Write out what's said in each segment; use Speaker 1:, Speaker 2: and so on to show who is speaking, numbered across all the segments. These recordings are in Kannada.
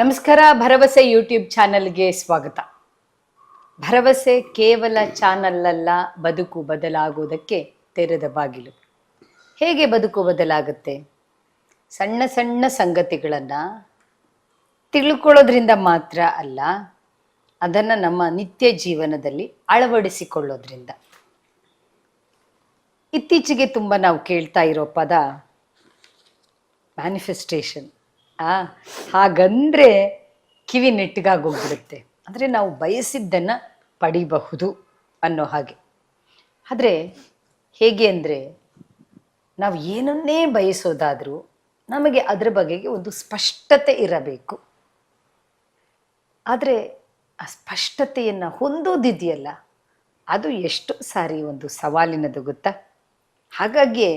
Speaker 1: ನಮಸ್ಕಾರ, ಭರವಸೆ ಯೂಟ್ಯೂಬ್ ಚಾನಲ್ಗೆ ಸ್ವಾಗತ. ಭರವಸೆ ಕೇವಲ ಚಾನಲ್ ಅಲ್ಲ ಬದುಕು ಬದಲಾಗುವುದಕ್ಕೆ ತೆರೆದ ಬಾಗಿಲು. ಹೇಗೆ ಬದುಕು ಬದಲಾಗುತ್ತೆ? ಸಣ್ಣ ಸಣ್ಣ ಸಂಗತಿಗಳನ್ನು ತಿಳ್ಕೊಳ್ಳೋದ್ರಿಂದ ಮಾತ್ರ ಅಲ್ಲ, ಅದನ್ನು ನಮ್ಮ ನಿತ್ಯ ಜೀವನದಲ್ಲಿ ಅಳವಡಿಸಿಕೊಳ್ಳೋದ್ರಿಂದ. ಇತ್ತೀಚೆಗೆ ತುಂಬ ನಾವು ಕೇಳ್ತಾ ಇರೋ ಪದ ಮ್ಯಾನಿಫೆಸ್ಟೇಷನ್ ಆ, ಹಾಗಂದ್ರೆ ಕಿವಿ ನೆಟ್ಟಿಗಾಗೋಗ್ಬಿಡುತ್ತೆ. ಅಂದರೆ ನಾವು ಬಯಸಿದ್ದನ್ನ ಪಡಿಬಹುದು ಅನ್ನೋ ಹಾಗೆ. ಆದರೆ ಹೇಗೆ ಅಂದರೆ ನಾವು ಏನನ್ನೇ ಬಯಸೋದಾದರೂ ನಮಗೆ ಅದರ ಬಗೆಗೆ ಒಂದು ಸ್ಪಷ್ಟತೆ ಇರಬೇಕು. ಆದರೆ ಆ ಸ್ಪಷ್ಟತೆಯನ್ನು ಹೊಂದೋದಿದೆಯಲ್ಲ, ಅದು ಎಷ್ಟು ಸಾರಿ ಒಂದು ಸವಾಲಿನದು ಗೊತ್ತಾ? ಹಾಗಾಗಿ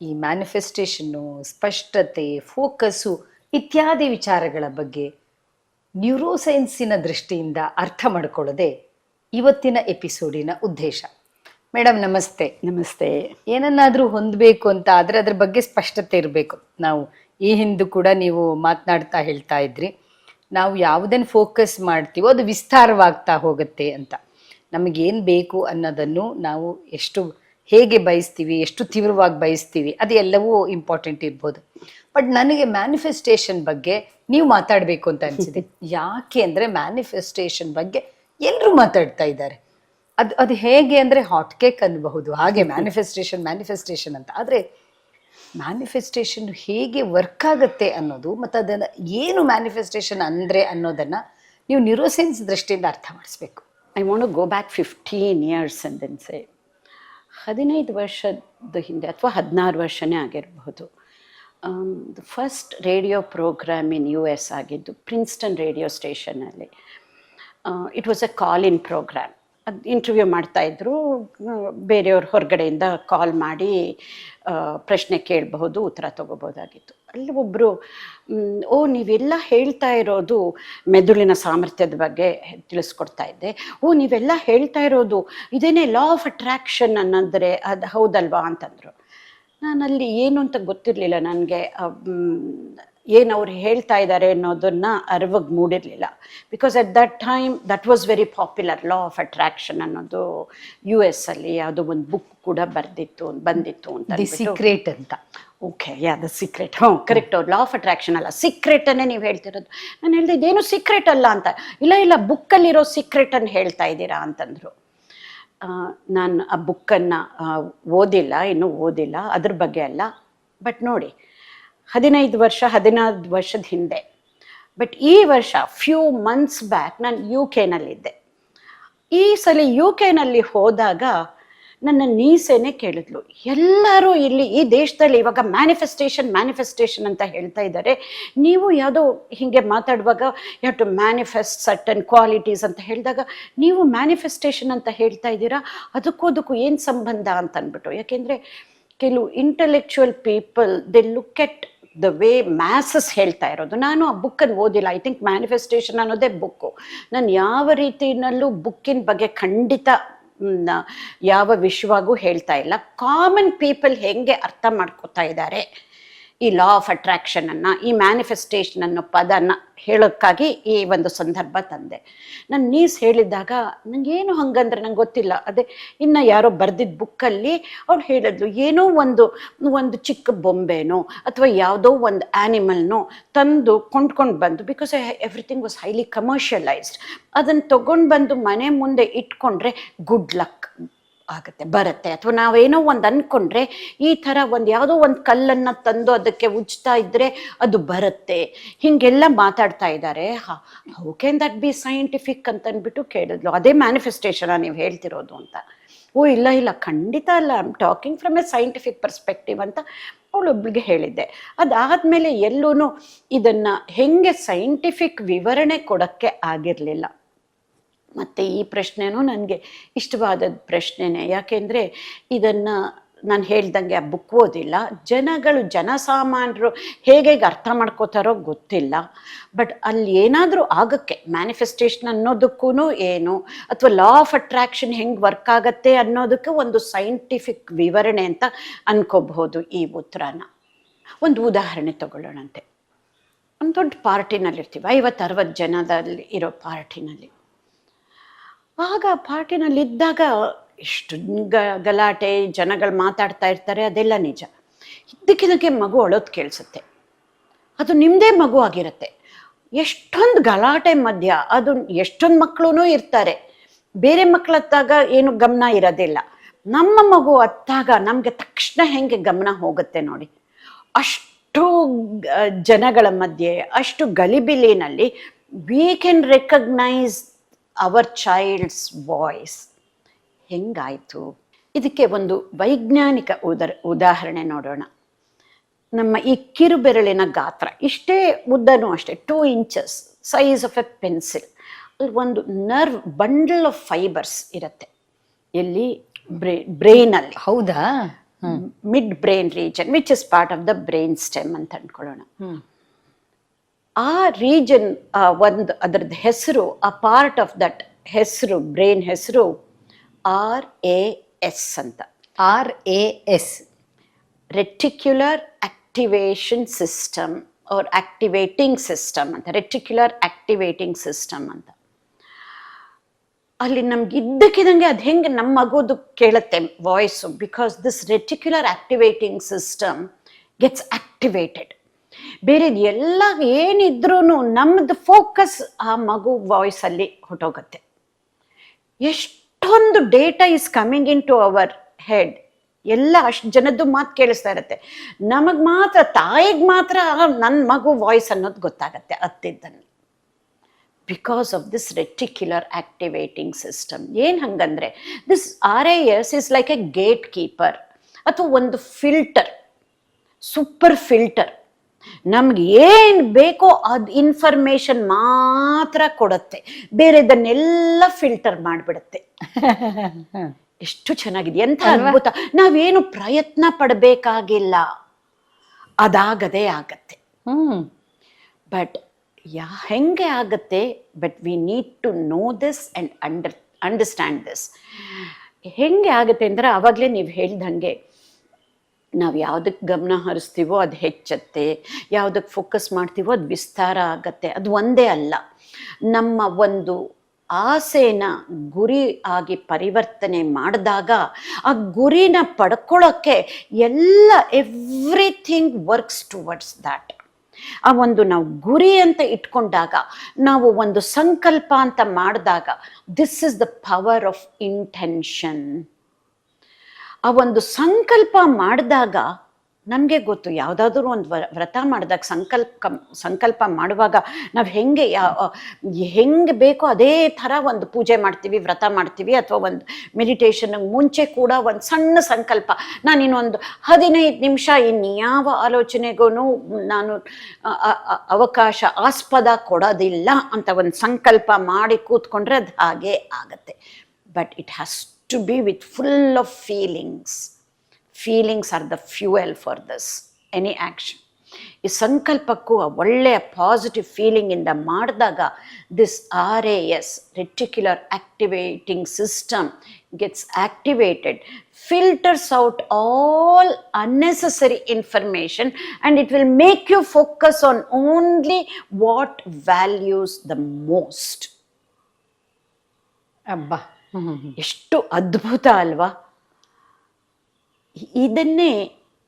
Speaker 1: ಈ ಮ್ಯಾನಿಫೆಸ್ಟೇಷನ್ನು ಸ್ಪಷ್ಟತೆ ಫೋಕಸ್ಸು ಇತ್ಯಾದಿ ವಿಚಾರಗಳ ಬಗ್ಗೆ ನ್ಯೂರೋಸೈನ್ಸಿನ ದೃಷ್ಟಿಯಿಂದ ಅರ್ಥ ಮಾಡ್ಕೊಳ್ಳೋದೆ ಇವತ್ತಿನ ಎಪಿಸೋಡಿನ ಉದ್ದೇಶ. ಮೇಡಮ್ ನಮಸ್ತೆ.
Speaker 2: ನಮಸ್ತೆ.
Speaker 1: ಏನನ್ನಾದರೂ ಹೊಂದಬೇಕು ಅಂತ ಆದರೆ ಅದ್ರ ಬಗ್ಗೆ ಸ್ಪಷ್ಟತೆ ಇರಬೇಕು. ನಾವು ಈ ಹಿಂದೂ ಕೂಡ ನೀವು ಮಾತನಾಡ್ತಾ ಹೇಳ್ತಾ ಇದ್ರಿ. ನಾವು ಯಾವುದನ್ನು ಫೋಕಸ್ ಮಾಡ್ತೀವೋ ಅದು ವಿಸ್ತಾರವಾಗ್ತಾ ಹೋಗುತ್ತೆ ಅಂತ. ನಮಗೇನು ಬೇಕು ಅನ್ನೋದನ್ನು ನಾವು ಎಷ್ಟು ಹೇಗೆ ಬಯಸ್ತೀವಿ ಎಷ್ಟು ತೀವ್ರವಾಗಿ ಬಯಸ್ತೀವಿ ಅದು ಎಲ್ಲವೂ ಇಂಪಾರ್ಟೆಂಟ್ ಇರ್ಬೋದು. ಬಟ್ ನನಗೆ ಮ್ಯಾನಿಫೆಸ್ಟೇಷನ್ ಬಗ್ಗೆ ನೀವು ಮಾತಾಡಬೇಕು ಅಂತ ಅನಿಸಿದೆ. ಯಾಕೆ ಅಂದರೆ ಮ್ಯಾನಿಫೆಸ್ಟೇಷನ್ ಬಗ್ಗೆ ಎಲ್ಲರೂ ಮಾತಾಡ್ತಾ ಇದ್ದಾರೆ. ಅದು ಅದು ಹೇಗೆ ಅಂದರೆ ಹಾಟ್ ಕೇಕ್ ಅನ್ನಬಹುದು ಹಾಗೆ ಮ್ಯಾನಿಫೆಸ್ಟೇಷನ್ ಮ್ಯಾನಿಫೆಸ್ಟೇಷನ್ ಅಂತ. ಆದರೆ ಮ್ಯಾನಿಫೆಸ್ಟೇಷನ್ ಹೇಗೆ ವರ್ಕ್ ಆಗುತ್ತೆ ಅನ್ನೋದು ಮತ್ತು ಅದನ್ನು ಏನು ಮ್ಯಾನಿಫೆಸ್ಟೇಷನ್ ಅಂದರೆ ಅನ್ನೋದನ್ನು ನೀವು ನ್ಯೂರೋಸೈನ್ಸ್ ದೃಷ್ಟಿಯಿಂದ ಅರ್ಥ ಮಾಡಿಸ್ಬೇಕು.
Speaker 2: I want go back fifteen years ಅಂದೆನ್ಸೆ ಹದಿನೈದು ವರ್ಷದ ಹಿಂದೆ ಅಥವಾ ಹದಿನಾರು ವರ್ಷನೇ ಆಗಿರಬಹುದು. The first radio programme in U S ಆಗಿದ್ದು Princeton radio ಸ್ಟೇಷನಲ್ಲಿ it was a call in programme ಅದು ಇಂಟರ್ವ್ಯೂ ಮಾಡ್ತಾಯಿದ್ರು ಬೇರೆಯವ್ರ ಹೊರಗಡೆಯಿಂದ ಕಾಲ್ ಮಾಡಿ ಪ್ರಶ್ನೆ ಕೇಳಬಹುದು, ಉತ್ತರ ತಗೋಬೋದಾಗಿತ್ತು ಅಲ್ಲಿ ಒಬ್ಬರು ಓ ನೀವೆಲ್ಲ ಹೇಳ್ತಾ ಇರೋದು ಮೆದುಳಿನ ಸಾಮರ್ಥ್ಯದ ಬಗ್ಗೆ ತಿಳಿಸ್ಕೊಡ್ತಾ ಇದ್ದೆ. ಓ ನೀವೆಲ್ಲ ಹೇಳ್ತಾ ಇರೋದು ಇದೇನೇ ಲಾ ಆಫ್ ಅಟ್ರಾಕ್ಷನ್ ಅನ್ನಂದ್ರೆ ಅದು ಹೌದಲ್ವಾ? ಅಂತಂದರು. ನಾನಲ್ಲಿ ಏನು ಅಂತ ಗೊತ್ತಿರಲಿಲ್ಲ ನನಗೆ. ಏನು ಅವ್ರು ಹೇಳ್ತಾ ಇದ್ದಾರೆ ಅನ್ನೋದನ್ನ ಅರಿವಾಗ ಮೂಡಿರಲಿಲ್ಲ. Because at that time that was very popular law of attraction ಅನ್ನೋದು ಯು ಎಸ್ ಅಲ್ಲಿ ಯಾವುದೋ ಒಂದು ಬುಕ್ ಕೂಡ ಬರ್ದಿತ್ತು ಬಂದಿತ್ತು ಅಂತ
Speaker 1: ಸೀಕ್ರೆಟ್ ಅಂತ.
Speaker 2: ಓಕೆ ಯಾ ದ ಸೀಕ್ರೆಟ್ ಹ್ಞೂ ಕರೆಕ್ಟ್ ಅವ್ರು ಲಾ ಆಫ್ ಅಟ್ರಾಕ್ಷನ್ ಅಲ್ಲ. ಸೀಕ್ರೆಟನ್ನೇ ನೀವು ಹೇಳ್ತಿರೋದು. ನಾನು ಹೇಳಿದೆ ಇದೇನು ಸೀಕ್ರೆಟ್ ಅಲ್ಲ ಅಂತ. ಇಲ್ಲ ಇಲ್ಲ ಬುಕ್ಕಲ್ಲಿರೋ ಸೀಕ್ರೆಟನ್ನು ಹೇಳ್ತಾ ಇದ್ದೀರಾ ಅಂತಂದರು. ನಾನು ಆ ಬುಕ್ಕನ್ನು ಓದಿಲ್ಲ ಇನ್ನೂ ಓದಿಲ್ಲ ಅದ್ರ ಬಗ್ಗೆ ಅಲ್ಲ. ಬಟ್ ನೋಡಿ ಹದಿನೈದು ವರ್ಷ ಹದಿನಾರು ವರ್ಷದ ಹಿಂದೆ. ಬಟ್ ಈ ವರ್ಷ ಫ್ಯೂ ಮಂತ್ಸ್ ಬ್ಯಾಕ್ ನಾನು ಯು ಕೆನಲ್ಲಿದ್ದೆ ಈ ಸಲ ಯು ಕೆನಲ್ಲಿ ಹೋದಾಗ ನನ್ನ ನೀಸೇನೆ ಕೇಳಿದ್ಲು. ಎಲ್ಲರೂ ಇಲ್ಲಿ ಈ ದೇಶದಲ್ಲಿ ಇವಾಗ ಮ್ಯಾನಿಫೆಸ್ಟೇಷನ್ ಮ್ಯಾನಿಫೆಸ್ಟೇಷನ್ ಅಂತ ಹೇಳ್ತಾ ಇದ್ದಾರೆ. ನೀವು ಯಾವುದೋ ಹೀಗೆ ಮಾತಾಡುವಾಗ you to manifest certain qualities ಅಂತ ಹೇಳಿದಾಗ ನೀವು ಮ್ಯಾನಿಫೆಸ್ಟೇಷನ್ ಅಂತ ಹೇಳ್ತಾ ಇದ್ದೀರಾ? ಅದಕ್ಕೂ ಅದಕ್ಕೂ ಏನು ಸಂಬಂಧ ಅಂತ ಅಂದ್ಬಿಟ್ಟು. ಯಾಕೆಂದರೆ ಕೆಲವು intellectual people they look at the way masses ಹೇಳ್ತಾ ಇರೋದು. ನಾನು ಆ ಬುಕ್ಕನ್ನು ಓದಿಲ್ಲ. ಐ ಥಿಂಕ್ ಮ್ಯಾನಿಫೆಸ್ಟೇಷನ್ ಅನ್ನೋದೇ ಬುಕ್ಕು ನಾನು ಯಾವ ರೀತಿಯಲ್ಲೂ ಬುಕ್ಕಿನ ಬಗ್ಗೆ ಖಂಡಿತ ಯಾವ ವಿಷಯವಾಗೂ ಹೇಳ್ತಾ ಇಲ್ಲ. ಕಾಮನ್ ಪೀಪಲ್ ಹೆಂಗೆ ಅರ್ಥ ಮಾಡ್ಕೋತಾ ಇದ್ದಾರೆ? ಈ ಲಾ ಆಫ್ ಅಟ್ರಾಕ್ಷನ್ ಅನ್ನ, ಈ ಮ್ಯಾನಿಫೆಸ್ಟೇಷನ್ ಅನ್ನೋ ಪದನ ಹೇಳೋಕ್ಕಾಗಿ ಈ ಒಂದು ಸಂದರ್ಭ ತಂದೆ. ನನ್ನ ನೀಸ್ ಹೇಳಿದಾಗ ನನಗೇನು ಹಂಗಂದ್ರೆ ನಂಗೆ ಗೊತ್ತಿಲ್ಲ. ಅದೇ ಇನ್ನು ಯಾರೋ ಬರೆದಿದ್ದ ಬುಕ್ಕಲ್ಲಿ ಅವ್ಳು ಹೇಳಿದ್ಲು, ಏನೋ ಒಂದು ಒಂದು ಚಿಕ್ಕ ಬೊಂಬೆನೋ ಅಥವಾ ಯಾವುದೋ ಒಂದು ಆ್ಯನಿಮಲ್ನೋ ತಂದು ಕೊಂಡ್ಕೊಂಡು ಬಂದು because everything was highly commercialised ಅದನ್ನು ತೊಗೊಂಡು ಬಂದು ಮನೆ ಮುಂದೆ ಇಟ್ಕೊಂಡ್ರೆ ಗುಡ್ ಲಕ್ ಆಗುತ್ತೆ, ಬರುತ್ತೆ. ಅಥವಾ ನಾವೇನೋ ಒಂದು ಅಂದ್ಕೊಂಡ್ರೆ ಈ ಥರ ಒಂದು ಯಾವುದೋ ಒಂದು ಕಲ್ಲನ್ನು ತಂದು ಅದಕ್ಕೆ ಉಜ್ತಾ ಇದ್ದರೆ ಅದು ಬರುತ್ತೆ. ಹೀಗೆಲ್ಲ ಮಾತಾಡ್ತಾ ಇದ್ದಾರೆ. How can that be scientific ಅಂತ ಅಂದ್ಬಿಟ್ಟು ಕೇಳಿದ್ಲು. ಅದೇ ಮ್ಯಾನಿಫೆಸ್ಟೇಷನ ನೀವು ಹೇಳ್ತಿರೋದು ಅಂತ. ಓ, ಇಲ್ಲ ಇಲ್ಲ, ಖಂಡಿತ ಅಲ್ಲ. I'm talking from a scientific perspective ಅಂತ ಅವಳೊಬ್ಳಿಗೆ ಹೇಳಿದ್ದೆ. ಅದಾದಮೇಲೆ ಎಲ್ಲೂ ಇದನ್ನು ಹೆಂಗೆ ಸೈಂಟಿಫಿಕ್ ವಿವರಣೆ ಕೊಡೋಕ್ಕೆ ಆಗಿರಲಿಲ್ಲ. ಮತ್ತು ಈ ಪ್ರಶ್ನೆನೂ ನನಗೆ ಇಷ್ಟವಾದ ಪ್ರಶ್ನೆನೇ. ಯಾಕೆಂದರೆ ಇದನ್ನು ನಾನು ಹೇಳ್ದಂಗೆ ಆ ಬುಕ್ ಓದಿಲ್ಲ. ಜನಗಳು ಜನಸಾಮಾನ್ಯರು ಹೇಗೆ ಅರ್ಥ ಮಾಡ್ಕೋತಾರೋ ಗೊತ್ತಿಲ್ಲ. ಬಟ್ ಅಲ್ಲಿ ಏನಾದರೂ ಆಗಕ್ಕೆ ಮ್ಯಾನಿಫೆಸ್ಟೇಷನ್ ಅನ್ನೋದಕ್ಕೂ ಏನು, ಅಥವಾ ಲಾ ಆಫ್ ಅಟ್ರಾಕ್ಷನ್ ಹೆಂಗೆ ವರ್ಕ್ ಆಗತ್ತೆ ಅನ್ನೋದಕ್ಕೆ ಒಂದು ಸೈಂಟಿಫಿಕ್ ವಿವರಣೆ ಅಂತ ಅನ್ಕೋಬಹುದು ಈ ಉತ್ತರನ. ಒಂದು ಉದಾಹರಣೆ ತಗೊಳ್ಳೋಣಂತೆ. ಒಂದು ದೊಡ್ಡ ಪಾರ್ಟಿನಲ್ಲಿ ಇರ್ತೀವಿ ಐವತ್ತು ಅರವತ್ತು ಜನದಲ್ಲಿ ಇರೋ ಪಾರ್ಟಿನಲ್ಲಿ. ಆಗ ಪಾರ್ಟಿನಲ್ಲಿ ಇದ್ದಾಗ ಎಷ್ಟು ಗ, ಗಲಾಟೆ, ಜನಗಳು ಮಾತಾಡ್ತಾ ಇರ್ತಾರೆ, ಅದೆಲ್ಲ ನಿಜ. ಇದ್ದಕ್ಕಿದ್ದಕ್ಕೆ ಮಗು ಅಳೋದು ಕೇಳಿಸುತ್ತೆ. ಅದು ನಿಮ್ಮದೇ ಮಗು ಆಗಿರುತ್ತೆ. ಎಷ್ಟೊಂದು ಗಲಾಟೆ ಮಧ್ಯ ಅದು ಎಷ್ಟೊಂದು ಮಕ್ಕಳು ಇರ್ತಾರೆ. ಬೇರೆ ಮಕ್ಕಳತ್ತಾಗ ಏನು ಗಮನ ಇರೋದಿಲ್ಲ. ನಮ್ಮ ಮಗು ಅತ್ತಾಗ ನಮಗೆ ತಕ್ಷಣ ಹೆಂಗೆ ಗಮನ ಹೋಗುತ್ತೆ ನೋಡಿ. ಅಷ್ಟು ಜನಗಳ ಮಧ್ಯೆ, ಅಷ್ಟು ಗಲಿಬಿಲಿನಲ್ಲಿ we can recognise our child's voice ಹೆಂಗಾಯಿತು? ಇದಕ್ಕೆ ಒಂದು ವೈಜ್ಞಾನಿಕ ಉದರ್ ಉದಾಹರಣೆ ನೋಡೋಣ. ನಮ್ಮ ಈ ಕಿರುಬೆರಳಿನ ಗಾತ್ರ ಇಷ್ಟೇ ಉದ್ದನೂ ಅಷ್ಟೇ two inches size of a pencil ಅಲ್ಲಿ ಒಂದು ನರ್ವ್ ಬಂಡಲ್ ಆಫ್ ಫೈಬರ್ಸ್ ಇರುತ್ತೆ. ಎಲ್ಲಿ? ಬ್ರೇ ಬ್ರೈನಲ್ಲಿ.
Speaker 1: ಹೌದಾ?
Speaker 2: Mid brain region which is part of the brain stem ಅಂತ
Speaker 1: ಅಂದ್ಕೊಳ್ಳೋಣ.
Speaker 2: ಆ ರೀಜನ್ ಒಂದು ಅದರದ್ದು ಹೆಸರು ಆ ಪಾರ್ಟ್ ಆಫ್ ದಟ್ ಹೆಸರು ಬ್ರೈನ್ ಹೆಸರು ಆರ್ ಎ ಎಸ್ ಅಂತ.
Speaker 1: R A S
Speaker 2: reticular activation system or activating system ಅಂತ. ರೆಟಿಕ್ಯುಲರ್ ಆಕ್ಟಿವೇಟಿಂಗ್ ಸಿಸ್ಟಮ್ ಅಂತ. ಅಲ್ಲಿ ನಮ್ಗೆ ಇದ್ದಕ್ಕಿದಂಗೆ ಅದು ಹೆಂಗೆ ನಮ್ಮ ಮಗುದು ಕೇಳುತ್ತೆ voice because this reticular activating system gets activated ಬೇರೆ ಎಲ್ಲ ಏನಿದ್ರೂ ನಮ್ಮದು ಫೋಕಸ್ ಆ ಮಗು ವಾಯ್ಸಲ್ಲಿ ಹೊಟ್ಟೋಗುತ್ತೆ ಎಷ್ಟೊಂದು data is coming into our head ಎಲ್ಲ ಅಷ್ಟು ಜನದ್ದು ಮಾತು ಕೇಳಿಸ್ತಾ ಇರುತ್ತೆ. ನಮಗೆ ಮಾತ್ರ, ತಾಯಿಗೆ ಮಾತ್ರ ನನ್ನ ಮಗು ವಾಯ್ಸ್ ಅನ್ನೋದು ಗೊತ್ತಾಗತ್ತೆ ಅತ್ತಿದ್ದನ್ನು. Because of this reticular activating system ಏನು ಹಂಗಂದ್ರೆ this R A S is like a gatekeeper ಅಥವಾ ಒಂದು ಫಿಲ್ಟರ್ ಸೂಪರ್ ಫಿಲ್ಟರ್ ನಮ್ಗೆ ಏನು ಬೇಕೋ ಅದು ಇನ್ಫಾರ್ಮೇಶನ್ ಮಾತ್ರ ಕೊಡುತ್ತೆ. ಬೇರೆದನ್ನೆಲ್ಲ ಫಿಲ್ಟರ್ ಮಾಡಿಬಿಡುತ್ತೆ. ಎಷ್ಟು ಚೆನ್ನಾಗಿದೆ. ಎಂಥ ಅದ್ಭುತ. ನಾವೇನು ಪ್ರಯತ್ನ ಪಡಬೇಕಾಗಿಲ್ಲ. ಅದಾಗದೇ ಆಗತ್ತೆ.
Speaker 1: ಹ್ಮ್.
Speaker 2: ಬಟ್ ಯಾ ಹೆಂಗೆ ಆಗುತ್ತೆ? But we need to know this and under understand this ಹೆಂಗೆ ಆಗುತ್ತೆ ಅಂದರೆ ಆವಾಗಲೇ ನೀವು ಹೇಳ್ದಂಗೆ ನಾವು ಯಾವುದಕ್ಕೆ ಗಮನ ಹರಿಸ್ತೀವೋ ಅದು ಹೆಚ್ಚತ್ತೆ ಯಾವುದಕ್ಕೆ ಫೋಕಸ್ ಮಾಡ್ತೀವೋ ಅದು ವಿಸ್ತಾರ ಆಗತ್ತೆ. ಅದು ಒಂದೇ ಅಲ್ಲ. ನಮ್ಮ ಒಂದು ಆಸೆನ ಗುರಿ ಆಗಿ ಪರಿವರ್ತನೆ ಮಾಡಿದಾಗ ಆ ಗುರಿನ ಪಡ್ಕೊಳ್ಳೋಕ್ಕೆ ಎಲ್ಲ ಎವ್ರಿಥಿಂಗ್ ವರ್ಕ್ಸ್ ಟುವರ್ಡ್ಸ್ ದ್ಯಾಟ್ ಆ ಒಂದು ನಾವು ಗುರಿ ಅಂತ ಇಟ್ಕೊಂಡಾಗ, ನಾವು ಒಂದು ಸಂಕಲ್ಪ ಅಂತ ಮಾಡಿದಾಗ this is the power of intention ಆ ಒಂದು ಸಂಕಲ್ಪ ಮಾಡಿದಾಗ ನಮಗೆ ಗೊತ್ತು, ಯಾವುದಾದ್ರೂ ಒಂದು ವ್ರ- ವ್ರತ ಮಾಡಿದಾಗ ಸಂಕಲ್ಪ ಸಂಕಲ್ಪ ಮಾಡುವಾಗ ನಾವು ಹೆಂಗೆ ಹೆಂಗೆ ಬೇಕೋ ಅದೇ ಥರ ಒಂದು ಪೂಜೆ ಮಾಡ್ತೀವಿ, ವ್ರತ ಮಾಡ್ತೀವಿ ಅಥವಾ ಒಂದು ಮೆಡಿಟೇಷನ್ ಮುಂಚೆ ಕೂಡ ಒಂದು ಸಣ್ಣ ಸಂಕಲ್ಪ. ನಾನು ಇನ್ನೊಂದು ಹದಿನೈದು ನಿಮಿಷ ಇನ್ಯಾವ ಆಲೋಚನೆಗೂ ನಾನು ಅವಕಾಶ ಆಸ್ಪದ ಕೊಡೋದಿಲ್ಲ ಅಂತ ಒಂದು ಸಂಕಲ್ಪ ಮಾಡಿ ಕೂತ್ಕೊಂಡ್ರೆ ಅದು ಹಾಗೆ ಆಗತ್ತೆ. But it has to be with full of feelings feelings are the fuel for this any action ಈ ಸಂಕಲ್ಪಕ್ಕೂ ಆ ಒಳ್ಳೆಯ ಪಾಸಿಟಿವ್ ಫೀಲಿಂಗಿಂದ ಮಾಡಿದಾಗ this R A S reticular activating system gets activated filters out all unnecessary information and it will make you focus on only what values the most.
Speaker 1: ಅಬ್ಬಾ. ಹ್ಮ್ ಹ್ಮ್ ಹ್ಮ್.
Speaker 2: ಎಷ್ಟು ಅದ್ಭುತ ಅಲ್ವಾ? ಇದನ್ನೇ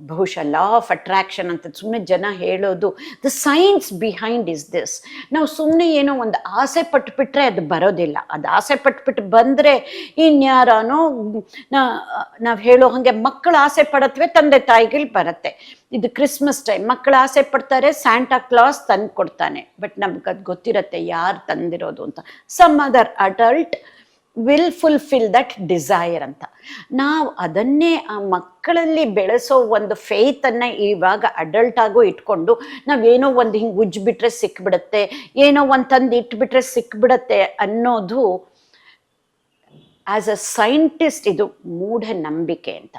Speaker 2: ಬಹುಶಃ ಲಾ ಆಫ್ ಅಟ್ರಾಕ್ಷನ್ ಅಂತ ಸುಮ್ಮನೆ ಜನ ಹೇಳೋದು the science behind is this ನಾವು ಸುಮ್ಮನೆ ಏನೋ ಒಂದು ಆಸೆ ಪಟ್ಬಿಟ್ರೆ ಅದು ಬರೋದಿಲ್ಲ. ಅದು ಆಸೆ ಪಟ್ಬಿಟ್ಟು ಬಂದರೆ ಇನ್ಯಾರೋ ನಾವು ಹೇಳೋ ಹಾಗೆ ಮಕ್ಕಳು ಆಸೆ ಪಡತ್ವೆ ತಂದೆ ತಾಯಿಗಳು ಬರುತ್ತೆ. ಇದು ಕ್ರಿಸ್ಮಸ್ ಟೈಮ್ ಮಕ್ಕಳು ಆಸೆ ಪಡ್ತಾರೆ ಸ್ಯಾಂಟಾ ಕ್ಲಾಸ್ ತಂದು ಕೊಡ್ತಾನೆ ಬಟ್ ನಮ್ಗೆ ಅದು ಗೊತ್ತಿರತ್ತೆ ಯಾರು ತಂದಿರೋದು ಅಂತ. Some other adult will fulfil that desire ಅಂತ. ನಾವು ಅದನ್ನೇ ಆ ಮಕ್ಕಳಲ್ಲಿ ಬೆಳೆಸೋ ಒಂದು ಫೇತನ್ನು ಇವಾಗ ಅಡಲ್ಟ್ ಆಗೋ ಇಟ್ಕೊಂಡು ನಾವೇನೋ ಒಂದು ಹಿಂಗೆ ಉಜ್ಜಿಬಿಟ್ರೆ ಸಿಕ್ಬಿಡುತ್ತೆ, ಏನೋ ಒಂದು ತಂದು ಇಟ್ಬಿಟ್ರೆ ಸಿಕ್ಬಿಡತ್ತೆ ಅನ್ನೋದು ಆ್ಯಸ್ ಅ ಸೈಂಟಿಸ್ಟ್ ಇದು ಮೂಢನಂಬಿಕೆ ಅಂತ.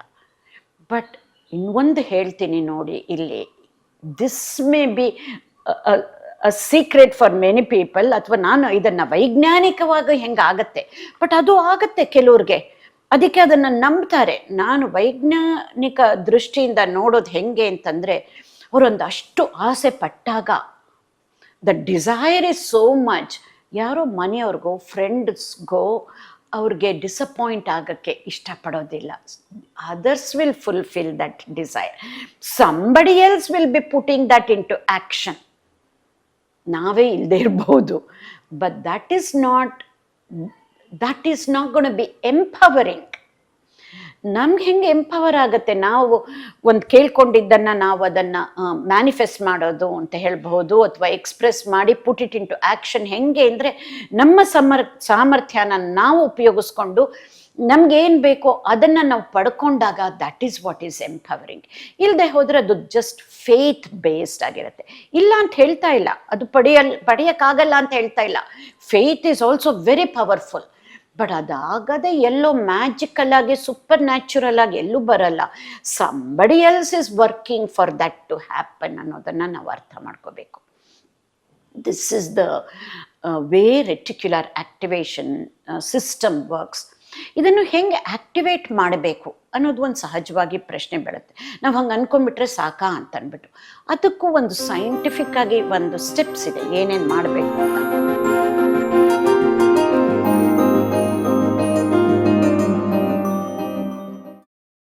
Speaker 2: ಬಟ್ ಇನ್ನೊಂದು ಹೇಳ್ತೀನಿ ನೋಡಿ ಇಲ್ಲಿ. This may be secret for many people ಅಥವಾ ನಾನು ಇದನ್ನು ವೈಜ್ಞಾನಿಕವಾಗಿ ಹೆಂಗೆ ಆಗತ್ತೆ ಬಟ್ ಅದು ಆಗತ್ತೆ ಕೆಲವ್ರಿಗೆ. ಅದಕ್ಕೆ ಅದನ್ನು ನಂಬ್ತಾರೆ. ನಾನು ವೈಜ್ಞಾನಿಕ ದೃಷ್ಟಿಯಿಂದ ನೋಡೋದು ಹೆಂಗೆ ಅಂತಂದರೆ, ಅವರೊಂದು ಅಷ್ಟು ಆಸೆ ಪಟ್ಟಾಗ the desire is so much ಯಾರೋ ಮನೆಯವ್ರಿಗೋ ಫ್ರೆಂಡ್ಸ್ಗೋ ಅವ್ರಿಗೆ ಡಿಸಪಾಯಿಂಟ್ ಆಗೋಕ್ಕೆ ಇಷ್ಟಪಡೋದಿಲ್ಲ. Others will fulfil that desire somebody else will be putting that into action ನಾವೇ ಇಲ್ಲದೆ ಇರ್ಬೋದು. But that is not that is not gonna be empowering ನಮ್ಗೆ ಹೆಂಗೆ ಎಂಪವರ್ ಆಗುತ್ತೆ? ನಾವು ಒಂದು ಕೇಳ್ಕೊಂಡಿದ್ದನ್ನು ನಾವು ಅದನ್ನು ಮ್ಯಾನಿಫೆಸ್ಟ್ ಮಾಡೋದು ಅಂತ ಹೇಳ್ಬೋದು ಅಥವಾ ಎಕ್ಸ್ಪ್ರೆಸ್ ಮಾಡಿ put it into action ಹೆಂಗೆ ಅಂದರೆ ನಮ್ಮ ಸಮರ್, ಸಾಮರ್ಥ್ಯನ ನಾವು ಉಪಯೋಗಿಸ್ಕೊಂಡು ನಮ್ಗೇನು ಬೇಕೋ ಅದನ್ನು ನಾವು ಪಡ್ಕೊಂಡಾಗ that is what is empowering ಇಲ್ಲದೆ ಹೋದರೆ ಅದು ಜಸ್ಟ್ ಫೇತ್ ಬೇಸ್ಡ್ ಆಗಿರುತ್ತೆ. ಇಲ್ಲ ಅಂತ ಹೇಳ್ತಾ ಇಲ್ಲ. ಅದು ಪಡೆಯಲ್, ಪಡೆಯೋಕ್ಕಾಗಲ್ಲ ಅಂತ ಹೇಳ್ತಾ ಇಲ್ಲ. Faith is also very powerful but ಅದಾಗದೆ ಎಲ್ಲೋ ಮ್ಯಾಜಿಕಲ್ ಆಗಿ ಸೂಪರ್ ನ್ಯಾಚುರಲ್ ಆಗಿ ಎಲ್ಲೂ ಬರಲ್ಲ. Somebody else is working for that to happen ಅನ್ನೋದನ್ನು ನಾವು ಅರ್ಥ ಮಾಡ್ಕೋಬೇಕು. This is the way reticular activation system works ಇದನ್ನು ಹೆಂಗೆ ಆಕ್ಟಿವೇಟ್ ಮಾಡಬೇಕು ಅನ್ನೋದು ಒಂದು ಸಹಜವಾಗಿ ಪ್ರಶ್ನೆ ಬೀಳುತ್ತೆ ನಾವು ಹಂಗೆ ಅನ್ಕೊಂಡ್ಬಿಟ್ರೆ ಸಾಕಾ ಅಂತ ಅಂದ್ಬಿಟ್ಟು ಅದಕ್ಕೂ ಒಂದು ಸೈಂಟಿಫಿಕ್ ಆಗಿ ಒಂದು ಸ್ಟೆಪ್ಸ್ ಇದೆ ಏನೇನು ಮಾಡಬೇಕು ಅಂತ.